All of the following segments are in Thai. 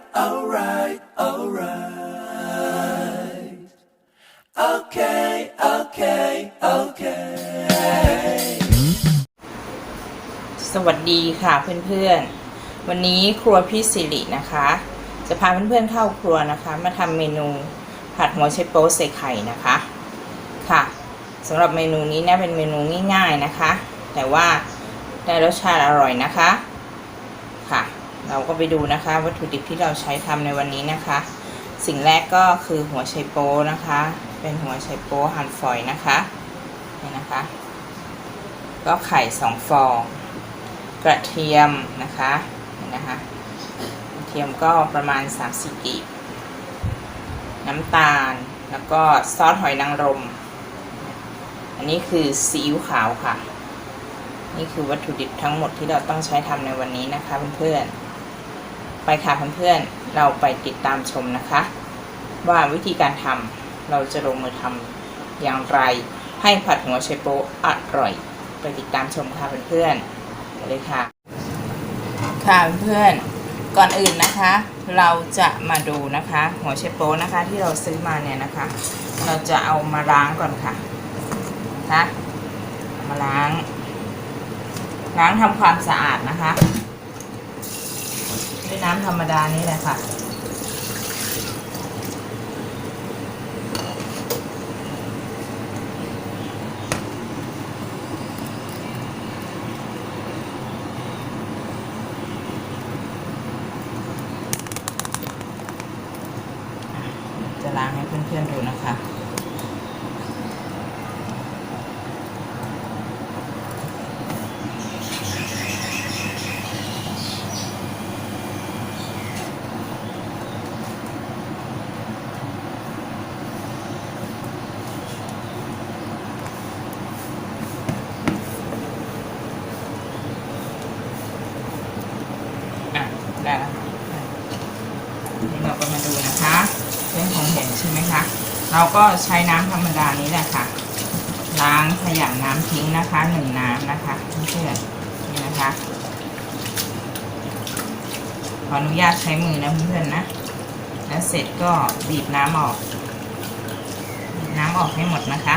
right, alright, alright. Okay, okay, okay. สวัสดีค่ะเพื่อนๆ วันนี้ครัวพี่สิรินะคะ จะพาเพื่อนๆเข้าครัวนะคะ มาทำเมนูผัดหัวไชโป๊ใส่ไข่นะคะค่ะสำหรับเมนูนี้เนี่ยเป็นเมนูง่ายๆนะคะ แต่ว่าได้รสชาติอร่อยนะคะค่ะ เราก็ไปดูนะคะ วัตถุดิบที่เราใช้ทำในวันนี้นะคะ สิ่งแรกก็คือหัวไชโป๊นะคะ เป็นหัวไชโป๊หั่นฝอยนะคะนี่นะคะ ก็ไข่สองฟอง กระเทียมนะคะเห็นนะคะกระเทียมก็ประมาณ3-4กีบน้ำตาลแล้วก็ซอสหอยนางรม อันนี้คือซีอิ๊วขาวค่ะ นี่คือวัตถุดิบทั้งหมดที่เราต้องใช้ทำในวันนี้นะคะเพื่อนๆ ไปค่ะเพื่อนๆเราไปติดตามชมนะคะ ว่าวิธีการทำเราจะลงมือทำอย่างไร ให้ผัดหัวไชโป๊อร่อย ไปติดตามชมค่ะเพื่อนๆไปเลยค่ะ ค่ะเพื่อนๆก่อนอื่นนะคะ เราจะมาดูนะคะ หัวไชโป๊นะคะที่เราซื้อมาเนี่ยนะคะ เราจะเอามาล้างก่อนค่ะนะคะมาล้าง ล้างทำความสะอาดนะคะ ด้วยน้ำธรรมดานี่แหละค่ะ จะล้างให้เพื่อนๆดูนะคะ แล้วค่ะนี่เราก็มาดูนะคะเรื่องของเห็นใช่ไหมคะ เราก็ใช้น้ำธรรมดานี้แหละค่ะ ล้างขยำน้ำทิ้งนะคะหนึ่งน้ำนะคะเพื่อนนี่นะคะ ขออนุญาตใช้มือนะเพื่อนๆนะ แล้วเสร็จก็บีบน้ำออกบีบน้ำออกให้หมดนะคะ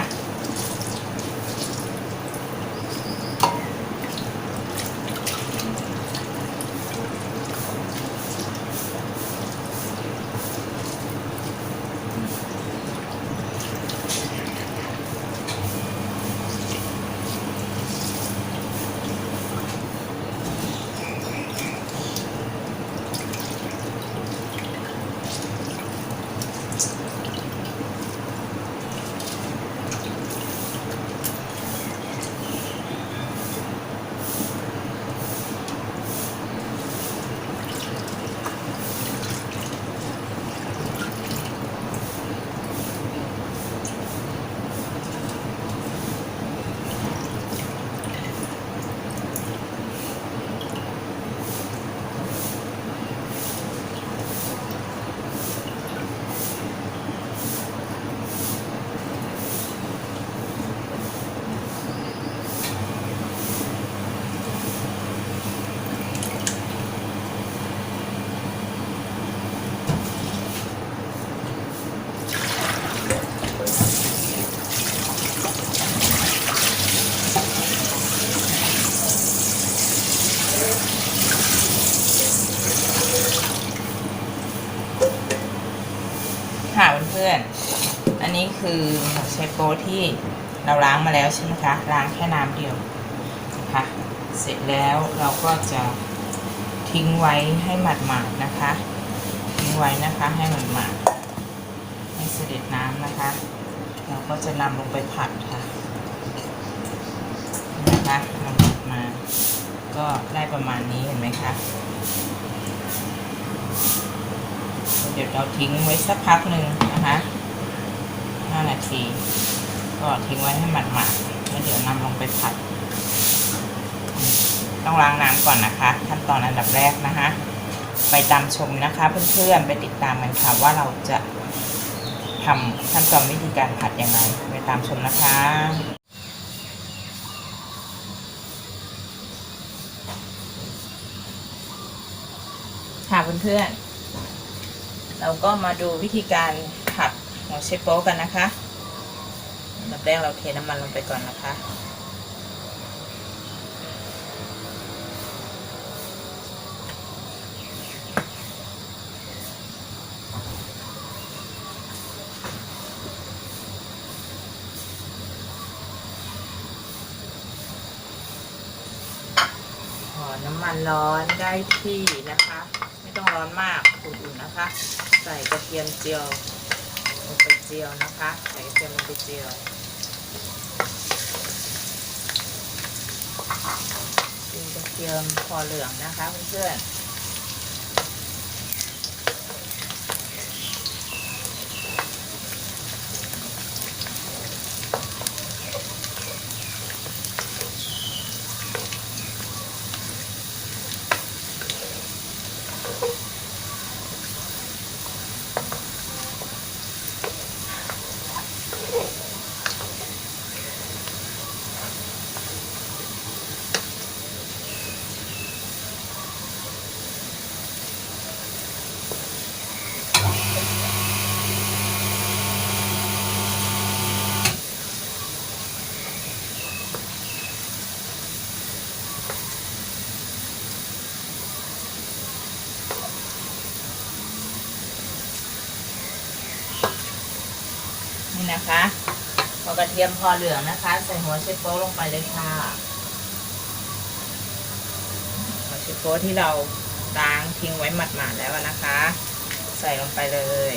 เพื่อนๆ อันนี้ คือหัวไชโป๊ที่เราล้างมาแล้วใช่ไหมคะ ล้างแค่น้ำเดียวนะคะเสร็จแล้วเราก็จะทิ้งไว้ให้หมาดๆนะคะ ทิ้งไว้นะคะให้หมาดๆให้เสด็จน้ำนะคะ เราก็จะนำลงไปผัดค่ะนะคะนำออกมา ก็ได้ประมาณนี้เห็นไหมคะเดี๋ยวเราทิ้งไว้สักพักหนึ่งนะคะ 5 นาที ก็ทิ้งไว้ให้หมาดๆแล้วเดี๋ยวนำลงไปผัด ต้องล้างน้ำก่อนนะคะ ขั้นตอนอันดับแรกนะคะ ไปตามชมนะคะเพื่อนๆไปติดตามกันค่ะว่าเราจะทำขั้นตอนวิธีการผัดยังไงไปตามชมนะคะค่ะเพื่อนๆ เราก็มาดูวิธีการ หัวไชโป๊กันนะคะอันดับแรกเราเทน้ำมันลงไปก่อนนะคะพอน้ำมันร้อนได้ที่นะคะ ไม่ต้องร้อนมากอุ่นๆนะคะ ใส่กระเทียมเจียว เจียวนะคะ ใส่กระเทียมลงไปเจียวดูกระเทียมพอเหลืองนะคะเพื่อนๆ นี่นะคะพอกระเทียมพอเหลืองนะคะ ใส่หัวเชโป๊ลงไปเลยค่ะหัวเชโป๊ที่เราล้างทิ้งไว้หมาดๆแล้วนะคะ ใส่ลงไปเลย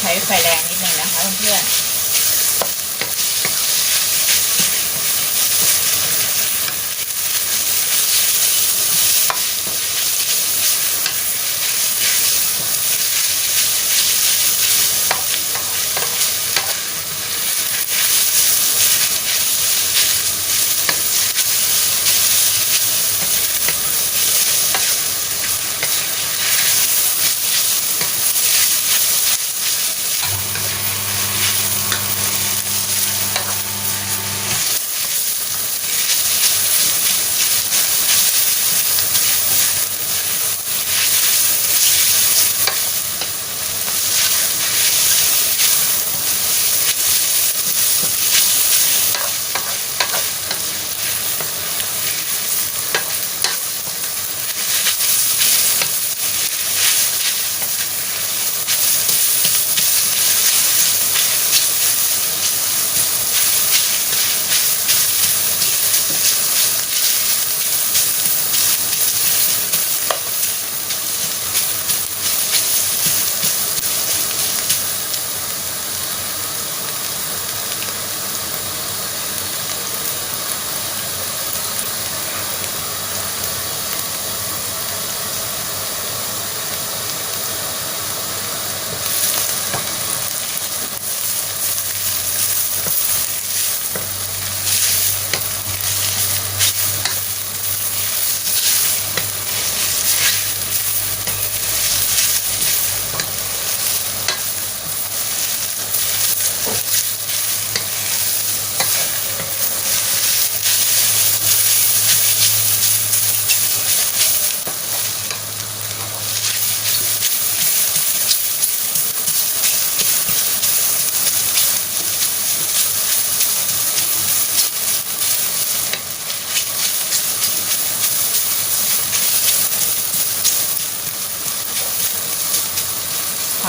ใช้ไฟแรงนิดนึงนะคะเพื่อน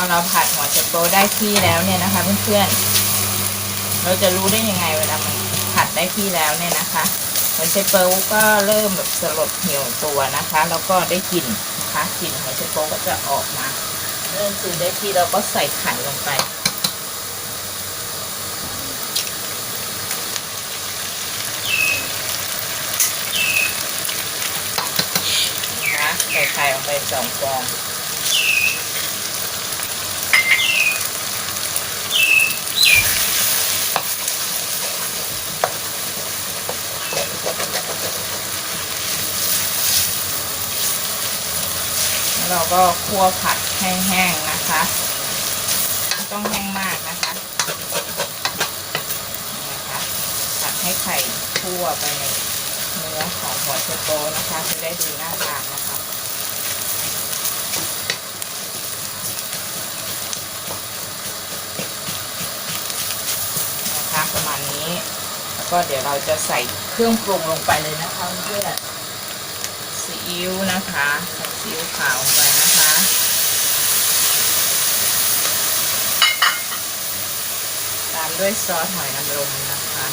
พอเราผัดหัวเจ็บโตได้ที่แล้วเนี่ยนะคะเพื่อนๆ เราจะรู้ได้ยังไงเวลาผัดได้ที่แล้วเนี่ยนะคะหัวเชโตก็เริ่มแบบสลบเหี่ยวตัวนะคะ แล้วก็ได้กลิ่นนะคะกลิ่นหัวเชโตก็จะออกมาเริ่มคือได้ที่เราก็ใส่ไข่ลงไปใส่ไข่ลงไปสองฟอง เราก็คั่วผัดให้แห้งนะคะไม่ต้องแห้งมากนะคะนะคะผัดให้ไข่คั่วไปในเนื้อของหัวเชโปนะคะจะได้ดูน่าทานนะคะนะคะประมาณนี้ แล้วก็เดี๋ยวเราจะใส่เครื่องปรุงลงไปเลยนะคะเพื่อน อิ๊วนะคะใส่ซีอิ๊วขาวไปนะคะตามด้วยซอสหอยนางรมนะคะ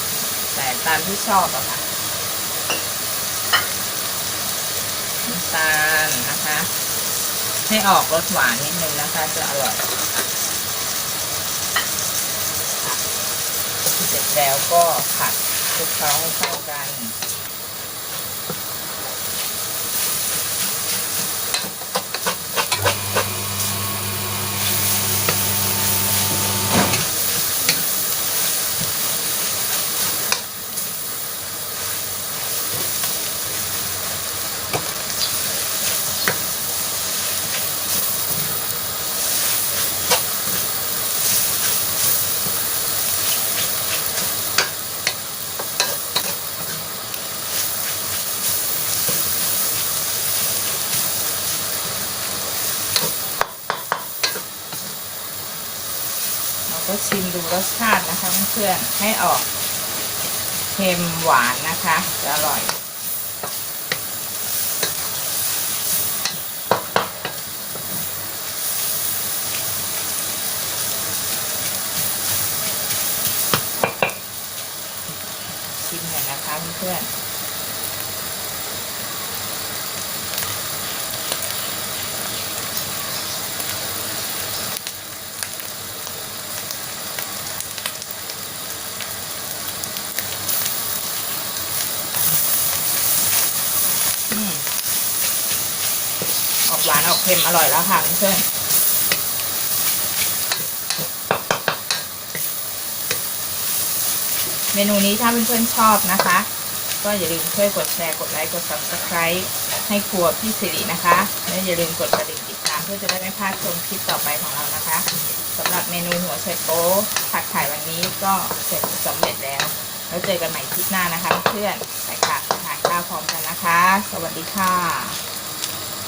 แต่ตามที่ชอบอะค่ะน้ำตาลนะคะ ให้ออกรสหวานนิดนึงนะคะ จะอร่อยเสร็จแล้วก็ผัดคลุกเคล้าให้เข้ากัน ชิมดูรสชาตินะคะเพื่อนๆให้ออกเค็มหวานนะคะจะอร่อยชิมหน่อยนะคะเพื่อนๆ อืม ออกหวานออกเค็มอร่อยแล้วค่ะเพื่อนๆเมนูนี้ถ้าเพื่อนๆชอบนะคะ ก็อย่าลืมช่วยกดแชร์กดไลค์กด subscribe ให้ครัวพี่สิรินะคะและอย่าลืมกดกระดิ่งติดตามเพื่อจะได้ไม่พลาดชมคลิปต่อไปของเรานะคะสำหรับเมนูหัวไชโป๊ผัดไข่วันนี้ก็เสร็จสำเร็จแล้วแล้วเจอกันใหม่คลิปหน้านะคะเพื่อนไปค่ะทานข้าวพร้อมกันนะคะ สวัสดีค่ะ